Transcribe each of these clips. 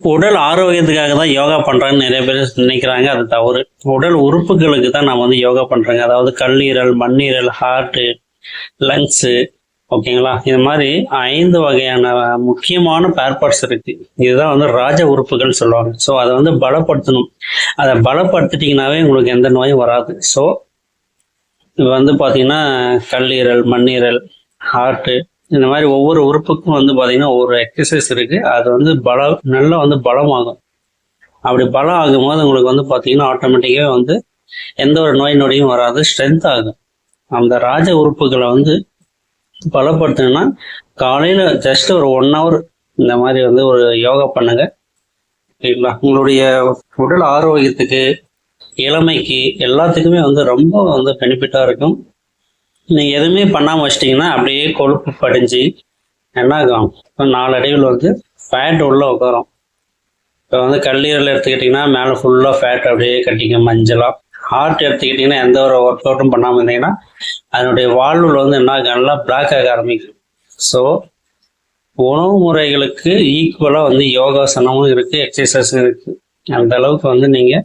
உடல் ஆரோக்கியத்துக்காக தான் யோகா பண்ணுறாங்கன்னு நிறைய பேர் நினைக்கிறாங்க. அது தவறு. உடல் உறுப்புகளுக்கு தான் நம்ம வந்து யோகா பண்ணுறாங்க அதாவது கல்லீரல் மண்ணீரல் ஹார்ட்டு லங்ஸு ஓகேங்களா? இது மாதிரி ஐந்து வகையான முக்கியமான பேர்பாட்ஸ் இருக்கு. இதுதான் வந்து ராஜ உறுப்புகள் சொல்லுவாங்க. ஸோ அதை வந்து பலப்படுத்தணும். அதை பலப்படுத்திட்டிங்கனாவே உங்களுக்கு எந்த நோயும் வராது. ஸோ இது வந்து பார்த்தீங்கன்னா கல்லீரல் மண்ணீரல் ஹார்ட்டு இந்த மாதிரி ஒவ்வொரு உறுப்புக்கும் வந்து பார்த்தீங்கன்னா ஒவ்வொரு எக்ஸசைஸ் இருக்குது அது வந்து பலம் நல்லா வந்து பலமாகும். அப்படி பலம் ஆகும்போது உங்களுக்கு வந்து பார்த்தீங்கன்னா ஆட்டோமேட்டிக்காக வந்து எந்த ஒரு நோய் நொடியும் வராது ஸ்ட்ரென்த் ஆகும். அந்த ராஜ உறுப்புகளை வந்து பலப்படுத்தணும்னா காலையில் ஜஸ்ட் ஒரு ஒன் ஹவர் இந்த மாதிரி வந்து ஒரு யோகா பண்ணுங்க. சரிங்களா? உங்களுடைய உடல் ஆரோக்கியத்துக்கு இளமைக்கு எல்லாத்துக்குமே வந்து ரொம்ப வந்து பெனிஃபிட்டாக இருக்கும். நீங்கள் எதுவுமே பண்ணாமல் வச்சிட்டிங்கன்னா அப்படியே கொழுப்பு படிஞ்சு என்ன ஆகும் இப்போ நாளடைவில் வந்து ஃபேட் உள்ளே உட்காரும். இப்போ வந்து கல்லீரல் எடுத்துக்கிட்டிங்கன்னா மேலே ஃபுல்லாக ஃபேட் அப்படியே கட்டிங்க மஞ்சளாக ஹார்ட் எடுத்துக்கிட்டிங்கன்னா எந்த ஒரு ஒர்க் அவுட்டும் பண்ணாமல் இருந்தீங்கன்னா அதனுடைய வாழ்வில் வந்து என்ன ஆகும் நல்லா பிளாக் ஆக ஆரம்பிக்கும். ஸோ உணவு முறைகளுக்கு ஈக்குவலாக வந்து யோகாசனமும் இருக்குது எக்ஸசைஸும் இருக்குது அந்த அளவுக்கு வந்து நீங்கள்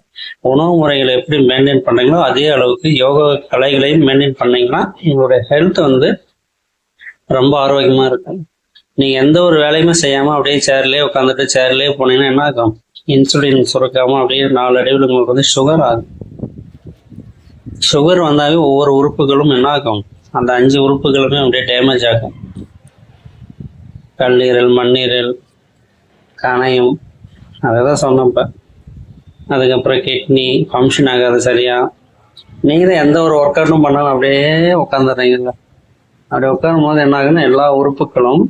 உணவு முறைகளை எப்படி மெயின்டைன் பண்ணீங்களோ அதே அளவுக்கு யோகா கலைகளையும் மெயின்டைன் பண்ணீங்கன்னா உங்களுடைய ஹெல்த் வந்து ரொம்ப ஆரோக்கியமாக இருக்கும். நீங்கள் எந்த ஒரு வேலையுமே செய்யாமல் அப்படியே சேர்லேயே உட்காந்துட்டு சேர்லேயே போனீங்கன்னா என்ன ஆகும்? இன்சுலின் சுரக்காமல் அப்படியே நாளடைவில் உங்களுக்கு வந்து சுகர் ஆகும். சுகர் வந்தாவே ஒவ்வொரு உறுப்புகளும் என்ன ஆகும்? அந்த அஞ்சு உறுப்புகளுமே அப்படியே டேமேஜ் ஆகும். கல்லீரல் மண்ணீரல் கணையம். அதை தான் சொன்னேன் இப்போ. அதுக்கப்புறம் கிட்னி ஃபங்க்ஷன் ஆகாது சரியா? நீங்கள் தான் எந்த ஒரு ஒர்க் அவுட்டும் பண்ணாலும் அப்படியே உட்காந்துடுறீங்க அப்படி உட்காரும் போது என்ன ஆகுதுன்னா எல்லா உறுப்புகளும்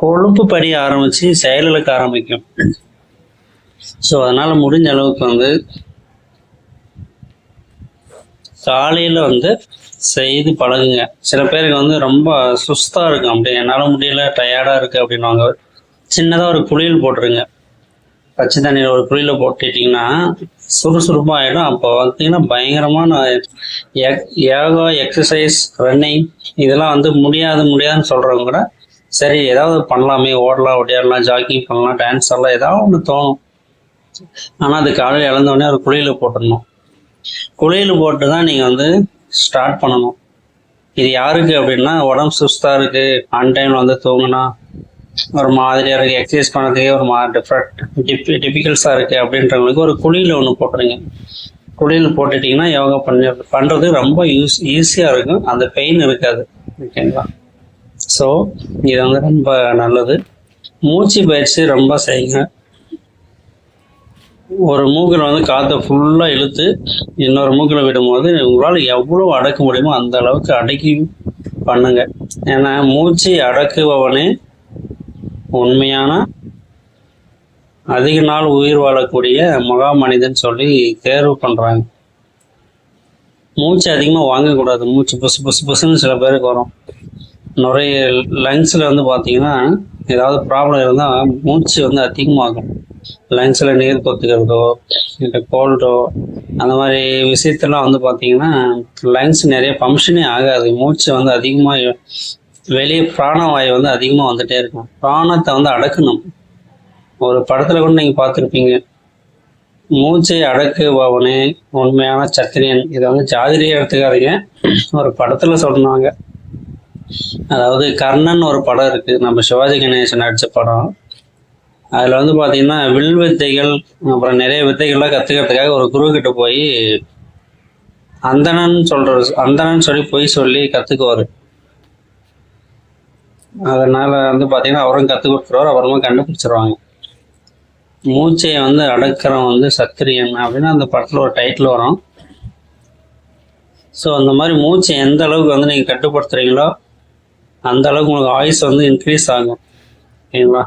கொழுப்பு படிய ஆரம்பித்து செயலுக்கு ஆரம்பிக்கும். ஸோ அதனால் முடிஞ்ச அளவுக்கு வந்து காலையில் வந்து செய்து பழகுங்க. சில பேருக்கு வந்து ரொம்ப சுஸ்தாக இருக்கும். அப்படி என்னால் முடியல டயர்டாக இருக்குது அப்படின்வாங்க சின்னதாக ஒரு குளியல் போட்டுருங்க. பச்சை தண்ணியில் ஒரு குழியில் போட்டுட்டிங்கன்னா சுறுசுறுப்பாக ஆகிடும் அப்போ பார்த்தீங்கன்னா பயங்கரமான யோகா எக்ஸசைஸ் ரன்னிங் இதெல்லாம் வந்து முடியாது முடியாதுன்னு சொல்கிறவங்க கூட சரி ஏதாவது பண்ணலாமே ஓடலாம் ஓடியாடலாம் ஜாக்கிங் பண்ணலாம் டான்ஸ் ஆடலாம் ஏதாவது ஒன்று தோணும். ஆனால் அது காலையில் இழந்தோடனே ஒரு குழியில் போட்டுடணும். குழியில் போட்டு தான் நீங்கள் வந்து ஸ்டார்ட் பண்ணணும். இது யாருக்கு அப்படின்னா உடம்பு சுஸ்தாக இருக்குது அன் டைமில் வந்து தூங்கினா ஒரு மாதிரியாக இருக்குது எக்ஸசைஸ் பண்ணதுக்கே ஒரு மா டிஃப்ரெண்ட் டிஃபி டிஃபிகல்ஸாக இருக்குது அப்படின்றவங்களுக்கு ஒரு குழியில் ஒன்று போட்டுருங்க. குழியில் போட்டுட்டிங்கன்னா யோகா பண்ணி பண்ணுறது ரொம்ப யூஸ் ஈஸியாக இருக்கும். அந்த பெயின் இருக்காது. ஓகேங்களா ஸோ இது வந்து ரொம்ப நல்லது. மூச்சு பயிற்சி ரொம்ப செய்யுங்க. ஒரு மூக்கில் வந்து காற்றை ஃபுல்லாக இழுத்து இன்னொரு மூக்கில் விடும்போது உங்களால் எவ்வளோ அடக்க முடியுமோ அந்த அளவுக்கு அடக்கி பண்ணுங்க. ஏன்னா மூச்சை அடக்குபவனே உண்மையான அதிக நாள் உயிர் வாழக்கூடிய மகா மனிதன் சொல்லி தேர்வு பண்ணுறாங்க மூச்சு அதிகமாக வாங்கக்கூடாது மூச்சு புசு புசு புசுன்னு சில பேருக்கு வரும். நிறைய லங்ஸில் வந்து பார்த்தீங்கன்னா ஏதாவது ப்ராப்ளம் இருந்தால் மூச்சு வந்து அதிகமாகும். லங்ஸில் நீர் கொத்துக்கிறதோ இல்லை கோல்டோ அந்த மாதிரி விஷயத்தெல்லாம் வந்து பார்த்தீங்கன்னா லங்ஸ் நிறைய ஃபங்க்ஷனே ஆகாது. மூச்சு வந்து அதிகமாக வெளியே பிராணவாயு வந்து அதிகமாக வந்துகிட்டே இருக்கும். பிராணத்தை வந்து அடக்கணும். ஒரு படத்தில் கூட நீங்கள் பார்த்துருப்பீங்க. மூச்சை அடக்கு அடக்குபவனே உண்மையான சத்திரியன். இதை வந்து ஜாதிரியை எடுத்துக்காதீங்க. ஒரு படத்தில் சொன்னாங்க அதாவது கர்ணன் ஒரு படம் இருக்குது நம்ம சிவாஜி கணேசன் நடித்த படம். அதில் வந்து பார்த்தீங்கன்னா வில் வித்தைகள் அப்புறம் நிறைய வித்தைகள்லாம் கற்றுக்கிறதுக்காக ஒரு குரு கிட்ட போய் அந்தணன் சொல்கிற அந்தணன் சொல்லி பொய் சொல்லி கற்றுக்குவார் அதனால் வந்து பார்த்தீங்கன்னா அவரும் கற்றுக் கொடுத்துருவார் அப்புறமா கண்டுபிடிச்சிருவாங்க. மூச்சையை வந்து அடக்கிறவன் வந்து சத்திரியன் அப்படின்னு அந்த படத்தில் ஒரு டைட்டில் வரும். ஸோ அந்த மாதிரி மூச்சை எந்த அளவுக்கு வந்து நீங்கள் கட்டுப்படுத்துறீங்களோ அந்த அளவுக்கு உங்களுக்கு ஆயுஸ் வந்து இன்க்ரீஸ் ஆகும். ஓகேங்களா?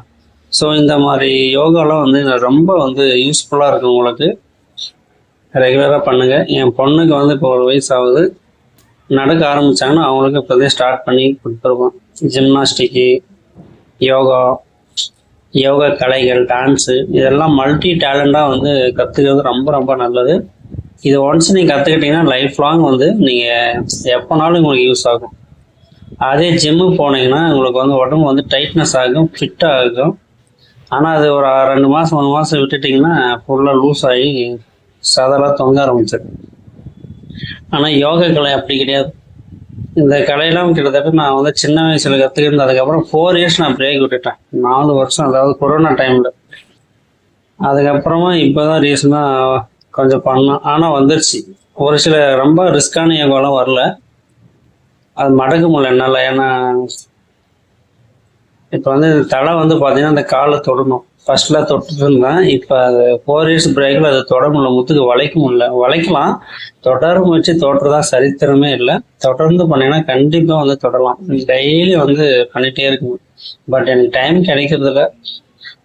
ஸோ இந்த மாதிரி யோகாலாம் வந்து ரொம்ப வந்து யூஸ்ஃபுல்லாக இருக்கும் உங்களுக்கு. ரெகுலராக பண்ணுங்கள் என் பொண்ணுக்கு வந்து இப்போ ஒரு வயசு ஆகுது நடக்க ஆரம்பித்தாங்கன்னா அவங்களுக்கு இப்போதே ஸ்டார்ட் பண்ணி கொடுத்துருக்கோம். ஜிம்னாஸ்டிக்கு யோகா யோகா கலைகள் டான்ஸு இதெல்லாம் மல்டி டேலண்டாக வந்து கற்றுக்கிறது ரொம்ப ரொம்ப நல்லது. இது ஒன்ஸ் நீங்கள் கற்றுக்கிட்டீங்கன்னா லைஃப் லாங் வந்து நீங்கள் எப்போனாலும் உங்களுக்கு யூஸ் ஆகும். அதே ஜிம்மு போனீங்கன்னா உங்களுக்கு வந்து உடம்பு வந்து டைட்னஸ் ஆகும் ஃபிட்டாக ஆகும். ஆனால் அது ஒரு ரெண்டு மாதம் மூணு மாதம் விட்டுட்டிங்கன்னா ஃபுல்லாக லூஸ் ஆகி சதலாக தொங்க ஆரம்பிச்சிடும். ஆனால் யோகா கலை அப்படி கிடையாது. இந்த கலையெல்லாம் கிட்டத்தட்ட நான் வந்து சின்ன வயசுல கற்றுக்கிட்டு அதுக்கப்புறம் ஃபோர் இயர்ஸ் நான் பிரேக் விட்டுட்டேன். நாலு வருஷம் அதாவது கொரோனா டைமில் அதுக்கப்புறமா இப்போ தான் ரீசனாக கொஞ்சம் பண்ணோம் ஆனால் வந்துருச்சு. ஒரு சில ரொம்ப ரிஸ்கான யோகாலாம் வரல. அது மடக்க முடியல என்னால். ஏன்னா இப்போ வந்து தலை வந்து பார்த்தீங்கன்னா அந்த காலை தொடணும். ஃபர்ஸ்ட்ல தொட்டுட்டு இருந்தேன் இப்போ அது ஃபோர் இயர்ஸ் பிரேக்கில் அது தொட முடியல. முத்துக்கு வளைக்க முடியல. வளைக்கலாம். தொடர முயற்சி தோற்றதா சரித்திரமே இல்லை. தொடர்ந்து பண்ணீங்கன்னா கண்டிப்பாக வந்து தொடரலாம். டெய்லி வந்து பண்ணிகிட்டே இருக்கணும். பட் எனக்கு டைம் கிடைக்கிறதில்ல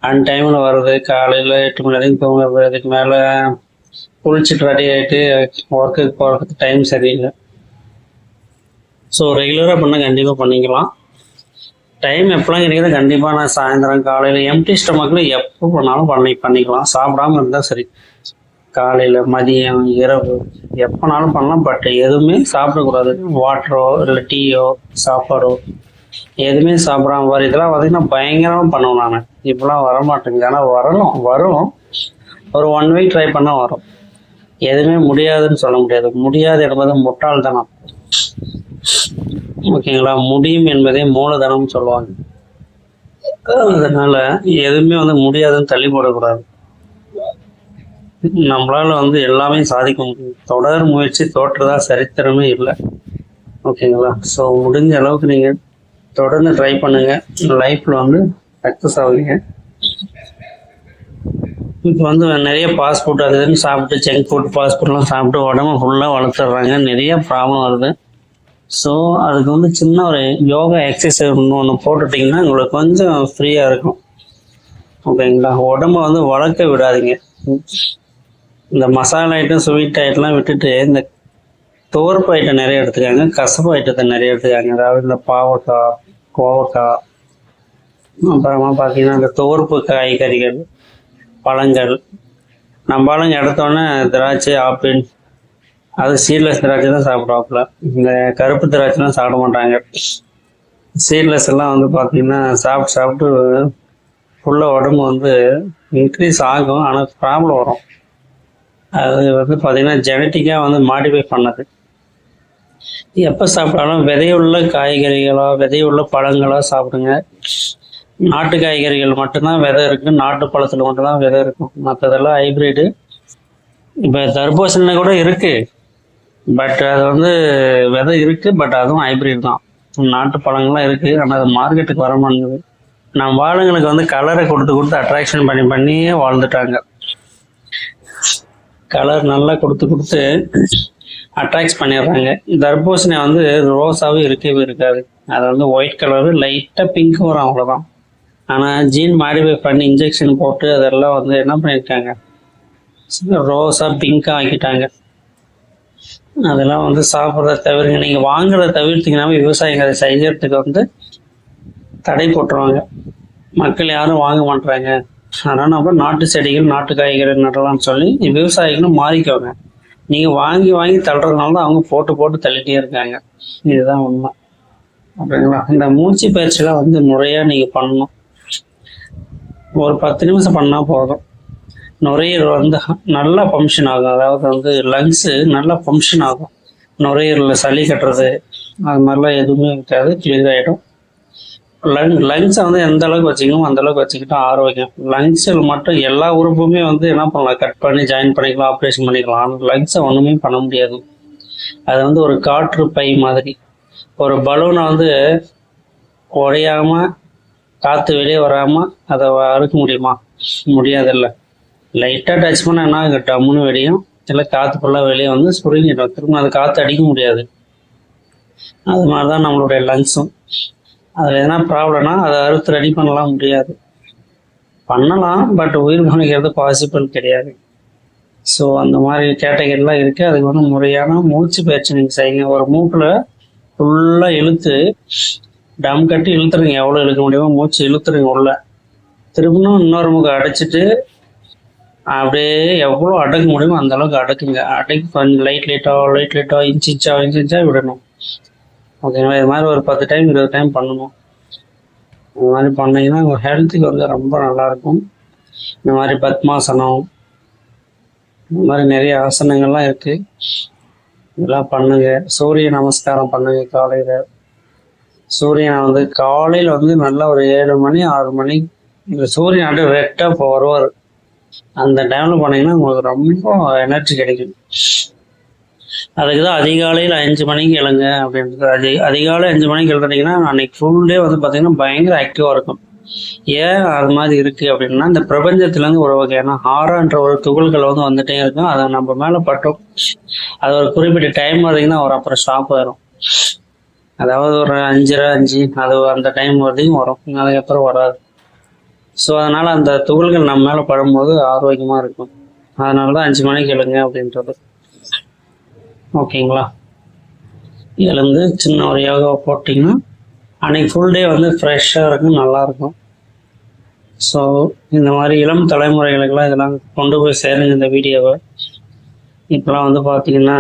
அன் டைமில் வர்றது காலையில் எட்டு மணி வரைக்கும் தூங்குறது அதுக்கு மேலே குளிச்சுட்டு ரெடி ஆகிட்டு ஒர்க்குக்கு போகிறதுக்கு டைம் சரியில்லை. ஸோ ரெகுலராக பண்ணால் கண்டிப்பாக பண்ணிக்கலாம். டைம் எப்போலாம் கிடைக்குதோ கண்டிப்பாக நான் சாயந்தரம் காலையில் எம்டி ஸ்டமக்கில் எப்போ பண்ணாலும் பண்ணி பண்ணிக்கலாம். சாப்பிடாம இருந்தால் சரி. காலையில் மதியம் இரவு எப்போனாலும் பண்ணலாம் பட் எதுவுமே சாப்பிடக்கூடாது. வாட்டரோ இல்லை டீயோ சாப்பாடோ எதுவுமே சாப்பிடாம வர இதெல்லாம் பார்த்தீங்கன்னா பயங்கரமாக பண்ணுவேன் நான். இப்போலாம் வர மாட்டேங்குது ஆனால் வரணும் வரும். ஒரு ஒன் வீக் ட்ரை பண்ணால் வரும். எதுவுமே முடியாதுன்னு சொல்ல முடியாது. முடியாது என்பது முட்டாள்தனம். ஓகேங்களா? முடியும் என்பதே மூலதனம் சொல்லுவாங்க. அதனால எதுவுமே வந்து முடியாதுன்னு தள்ளி போடக்கூடாது. நம்மளால வந்து எல்லாமே சாதிக்க முடியும் தொடர் முயற்சி தோற்றதா சரித்திரமே இல்லை. ஓகேங்களா? ஸோ முடிஞ்ச அளவுக்கு நீங்க தொடர்ந்து ட்ரை பண்ணுங்க. லைஃப்ல வந்து சக்ஸஸ் ஆகுங்க இப்போ வந்து நிறைய ஃபாஸ்ட் ஃபுட் அது இதுன்னு சாப்பிட்டு ஜங்க் ஃபுட் ஃபாஸ்ட் ஃபுட்லாம் சாப்பிட்டு உடம்பு ஃபுல்லாக வளர்த்துட்றாங்க நிறைய ப்ராப்ளம் வருது. ஸோ அதுக்கு வந்து சின்ன ஒரு யோகா எக்ஸசைஸ் ஒன்று ஒன்று போட்டுட்டிங்கன்னா உங்களுக்கு கொஞ்சம் ஃப்ரீயாக இருக்கும். ஓகேங்களா உடம்ப வந்து வளர்க்க விடாதீங்க. இந்த மசாலா ஐட்டம் ஸ்வீட் ஐட்டம்லாம் விட்டுட்டு இந்த தோர்ப்பு ஐட்டம் நிறைய எடுத்துக்காங்க. கசப்பு ஐட்டத்தை நிறைய எடுத்துக்காங்க. அதாவது இந்த பாவக்காய் கோவக்காய் அப்புறமா பார்த்தீங்கன்னா இந்த தோர்ப்பு காய்கறிகள் பழங்கள். நம்ம ஆளுங்க எடுத்தோன்னே திராட்சை ஆப்பிள் அது சீட்லெஸ் திராட்சை தான் சாப்பிடுவாப்புல. இந்த கருப்பு திராட்சைலாம் சாப்பிட மாட்டாங்க. சீட்லெஸ் எல்லாம் வந்து பார்த்தீங்கன்னா சாப்பிட்டு சாப்பிட்டு ஃபுல்லாக உடம்பு வந்து இன்க்ரீஸ் ஆகும். ஆனால் ப்ராப்ளம் வரும். அது வந்து பார்த்தீங்கன்னா ஜெனட்டிக்காக வந்து மாடிஃபை பண்ணது. எப்போ சாப்பிட்டாலும் விதையுள்ள காய்கறிகளோ விதையுள்ள பழங்களோ சாப்பிடுங்க. நாட்டு காய்கறிகள் மட்டும்தான் விதை இருக்குது நாட்டு பழத்தில் மட்டும்தான் விதை இருக்கும். மற்றதெல்லாம் ஹைப்ரிடு இப்போ தர்பூசணி கூட இருக்குது பட் அது வந்து விதை இருக்குது பட் அதுவும் ஹைப்ரிட் தான். நாட்டு பழங்கள்லாம் இருக்குது ஆனால் அது மார்க்கெட்டுக்கு வர மாட்டேங்குது. நம்ம ஆளுங்களுக்கு வந்து கலரை கொடுத்து கொடுத்து அட்ராக்ஷன் பண்ணி பண்ணியே வாழ்ந்துட்டாங்க. கலர் நல்லா கொடுத்து கொடுத்து அட்ராக்ட் பண்ணிடுறாங்க. தர்பூசணி வந்து ரோஸாகவும் இருக்கவே இருக்காது. அது வந்து ஒயிட் கலரு லைட்டாக பிங்க் வரும் அவ்வளோதான் ஆனால் ஜீன் மாடிஃபை பண்ணி இன்ஜெக்ஷன் போட்டு அதெல்லாம் வந்து என்ன பண்ணியிருக்காங்க ரோஸாக பிங்காக ஆக்கிட்டாங்க. அதெல்லாம் வந்து சாப்பிட்றத தவிர்க்க நீங்கள் வாங்குறத தவிர்த்தீங்கன்னா விவசாயிங்க அதை வந்து தடை போட்டுருவாங்க. மக்கள் யாரும் வாங்க மாட்டுறாங்க அதனால் நம்ம நாட்டு செடிகள் நாட்டு காய்கறி நடலாம்னு சொல்லி விவசாயிகளும் மாறிக்கோங்க நீங்கள் வாங்கி வாங்கி தள்ளுறதுனால தான் அவங்க போட்டு போட்டு தள்ளிட்டே இருக்காங்க. இதுதான் உண்மை. ஓகேங்களா இந்த மூச்சு பயிற்சியெல்லாம் வந்து முறையாக நீங்கள் பண்ணணும். ஒரு பத்து நிமிஷம் பண்ணால் போதும். நுரையீரல் வந்து நல்லா ஃபங்க்ஷன் ஆகும். அதாவது வந்து லங்ஸு நல்லா ஃபங்க்ஷன் ஆகும். நுரையீரலில் சளி கட்டுறது அது மாதிரிலாம் எதுவுமே இருக்காது கிளியர் ஆகிடும் லங் லங்ஸை வந்து எந்த அளவுக்கு வச்சுக்கணும் அந்த அளவுக்கு வச்சுக்கிட்டா ஆரோக்கியம். லங்ஸில் மட்டும் எல்லா உறுப்புமே வந்து என்ன பண்ணலாம்? கட் பண்ணி ஜாயின் பண்ணிக்கலாம் ஆப்ரேஷன் பண்ணிக்கலாம். ஆனால் லங்ஸை ஒன்றுமே பண்ண முடியாது. அது வந்து ஒரு காற்று பை மாதிரி. ஒரு பலூனை வந்து உடையாம காற்று வெளியே வராமல் அதை அறுக்க முடியுமா? முடியாதில்ல. லைட்டாக டச் பண்ணால் என்ன டம்முன்னு வெளியும் இல்லை காற்று ஃபுல்லாக வெளியே வந்து சுருங்கிடும் திரும்ப அது காற்று அடிக்க முடியாது. அது மாதிரி தான் நம்மளுடைய லங்ஸும் அதில் எதனா ப்ராப்ளம்னா அதை அறுத்து ரெடி பண்ணலாம். முடியாது. பண்ணலாம் பட் உயிர் பண்ணிக்கிறது பாசிபிள் கிடையாது. ஸோ அந்த மாதிரி கேட்டகரிலாம் இருக்குது அதுக்கு வந்து முறையான மூச்சு பயிற்சி நீங்கள் செய்யுங்க. ஒரு மூக்கில் ஃபுல்லாக இழுத்து டம் கட்டி இழுத்துருங்க. எவ்வளோ இழுக்க முடியுமோ மூச்சு இழுத்துருங்க உள்ள. திரும்பணும் இன்னொரு முகம் அடைச்சிட்டு அப்படியே எவ்வளோ அடக்க முடியுமோ அந்த அளவுக்கு அடக்குங்க. அடக்கி கொஞ்சம் லைட் லைட்டாக லைட் லைட்டாக இன்ச் இன்ச்சா இன்ச் இன்ச்சா விடணும். ஓகேங்களா இது மாதிரி ஒரு பத்து டைம் இருபது டைம் பண்ணணும். இந்த மாதிரி பண்ணீங்கன்னா உங்கள் ஹெல்த்துக்கு வந்து ரொம்ப நல்லாயிருக்கும் இந்த மாதிரி பத்மாசனம் இந்த மாதிரி நிறைய ஆசனங்கள்லாம் இருக்குது இதெல்லாம் பண்ணுங்க. சூரிய நமஸ்காரம் பண்ணுங்க காலையில். சூரியன் வந்து காலையில் வந்து நல்லா ஒரு ஏழு மணி ஆறு மணி இந்த சூரியன் அப்படியே ரெட்டாக இப்போ வருவார். அந்த டைமில் போனீங்கன்னா உங்களுக்கு ரொம்ப எனர்ஜி கிடைக்கும். அதுக்கு தான் அதிகாலையில் அஞ்சு மணிக்கு எழுங்க அப்படின்றது. அதி அதிகாலை அஞ்சு மணிக்கு எழுதுனீங்கன்னா அன்னைக்கு ஃபுல் டே வந்து பார்த்தீங்கன்னா பயங்கர ஆக்டிவாக இருக்கும். ஏன் அது மாதிரி இருக்குது அப்படின்னா இந்த பிரபஞ்சத்துலேருந்து ஒரு வகையான ஹாரான்ற ஒரு துகள்கள் வந்து வந்துட்டே இருக்கும். அதை நம்ம மேலே பட்டோம். அது ஒரு குறிப்பிட்ட டைம் பார்த்தீங்கன்னா ஒரு அப்புறம் ஸ்டாப் ஆயிரும். அதாவது ஒரு அஞ்சரை அஞ்சு அது அந்த டைம் வரைக்கும் வரும். அதுக்கப்புறம் வராது. ஸோ அதனால் அந்த துகள்கள் நம்ம மேலே படும்போது ஆரோக்கியமாக இருக்கும். அதனால தான் அஞ்சு மணிக்கு எழுங்க அப்படின்றது. ஓகேங்களா? எழுந்து சின்ன ஒரு யோகா போட்டிங்கன்னா அன்னைக்கு ஃபுல் டே வந்து ஃப்ரெஷ்ஷாக இருக்கும் நல்லாயிருக்கும் ஸோ இந்த மாதிரி இளம் தலைமுறைகளுக்கெல்லாம் இதெல்லாம் கொண்டு போய் சேருங்க இந்த வீடியோவை இப்போலாம் வந்து பார்த்திங்கன்னா